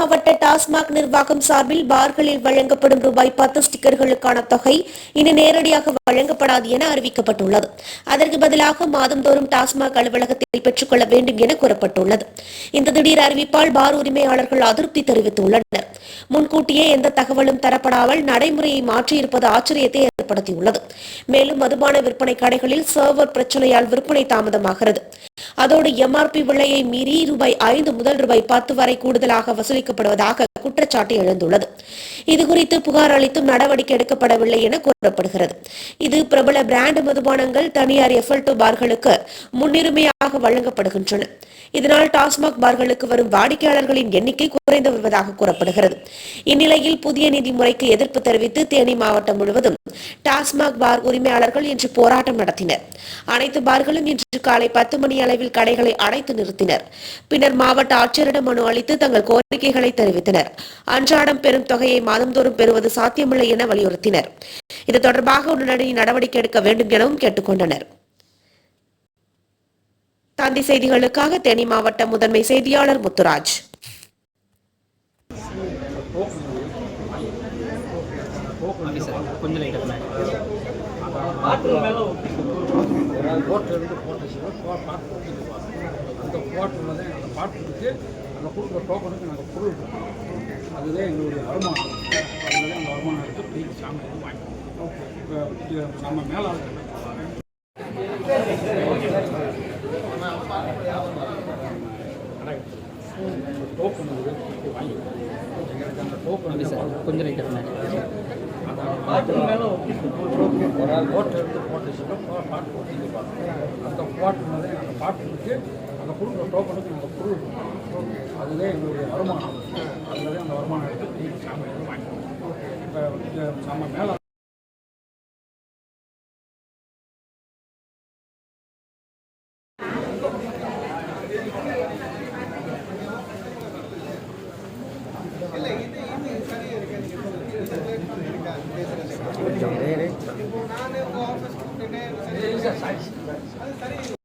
மாவட்ட டாஸ்மாக் நிர்வாகம் சார்பில் பார்களில் வழங்கப்படும் ரூபாய் பத்து ஸ்டிக்கர்களுக்கான தொகை இனி நேரடியாக வழங்கப்படாது என அறிவிக்கப்பட்டுள்ளது. அதற்கு பதிலாக மாதந்தோறும் டாஸ்மாக் அலுவலகத்தில் பெற்றுக்கொள்ள வேண்டும் என கூறப்பட்டுள்ளது. இந்த திடீர் அறிவிப்பால் பார் உரிமையாளர்கள் அதிருப்தி தெரிவித்துள்ளனர். முன்கூட்டியே எந்த தகவலும் தரப்படாமல் நடைமுறையை மாற்றியிருப்பது ஆச்சரியத்தை ஏற்படுத்தியுள்ளது. மேலும் மதுபான விற்பனை கடைகளில் சர்வர் பிரச்சனையால் விற்பனை தாமதமாகிறது. அதோடு எம்ஆர்பி விலையை மீறி ரூபாய் ஐந்து முதல் ரூபாய் பத்து வரை கூடுதலாக வசூலிக்கப்படுவதாக குற்றச்சாட்டு எழுந்துள்ளது. இதுகுறித்து புகார் அளித்தும் நடவடிக்கை எடுக்கப்படவில்லை என கூறப்படுகிறது. இது பிரபல பிராண்ட் மதுபானங்கள் தனியார் எஃப்எல் டூ பார்களுக்கு முன்னுரிமையாக வழங்கப்படுகின்றன. இதனால் டாஸ்மாக் பார்களுக்கு வரும் வாடிக்கையாளர்களின் எண்ணிக்கை குறைந்து வருவதாக கூறப்படுகிறது. இந்நிலையில் புதிய நிதி முறைக்கு எதிர்ப்பு தெரிவித்து தேனி மாவட்டம் முழுவதும் டாஸ்மாக் பார் உரிமையாளர்கள் இன்று போராட்டம் நடத்தினர். அனைத்து பார்களும் இன்று காலை பத்து மணி அளவில் கடைகளை அடைத்து நிறுத்தினர். பின்னர் மாவட்ட ஆட்சியரிடம் மனு அளித்து தங்கள் கோரிக்கைகளை தெரிவித்தனர். அன்றாடம் பெறும் தொகையை மாதந்தோறும் பெறுவது சாத்தியமில்லை என வலியுறுத்தினர். இது தொடர்பாக உடனடி நடவடிக்கை எடுக்க வேண்டும் எனவும் கேட்டுக்கொண்டனர். தந்தி செய்திகளுக்காக தேனி மாவட்ட முதன்மை செய்தியாளர் முத்துராஜ். கொஞ்சம் அந்த போட்டில் அந்த பாட்டுக்கு அந்த கொடுக்குற டோக்கனுக்கு நாங்கள் பொருள். அதுதான் எங்களுடைய வருமானம். அதில் அந்த வருமானம் எடுத்து போய் சாமி வந்து இப்போ இது நம்ம மேலாளர் டோக்கன் வாங்கிப்போம் எங்களுக்கு அந்த டோக்கன் கொஞ்சம் லைட்டாக பின்னாடி ஓட்டிலிருந்து போட்டுச்சு பாட்டு போட்டு அந்த பாட்டில் தான் அந்த பாட்டுக்கு நாங்கள் கொடுக்குற டோக்கனுக்கு நாங்கள் பொருள் அதுதான் எங்களுடைய வருமானம் அதுவே அந்த வருமானம் எடுத்து இப்போ நம்ம மேலே Gracias.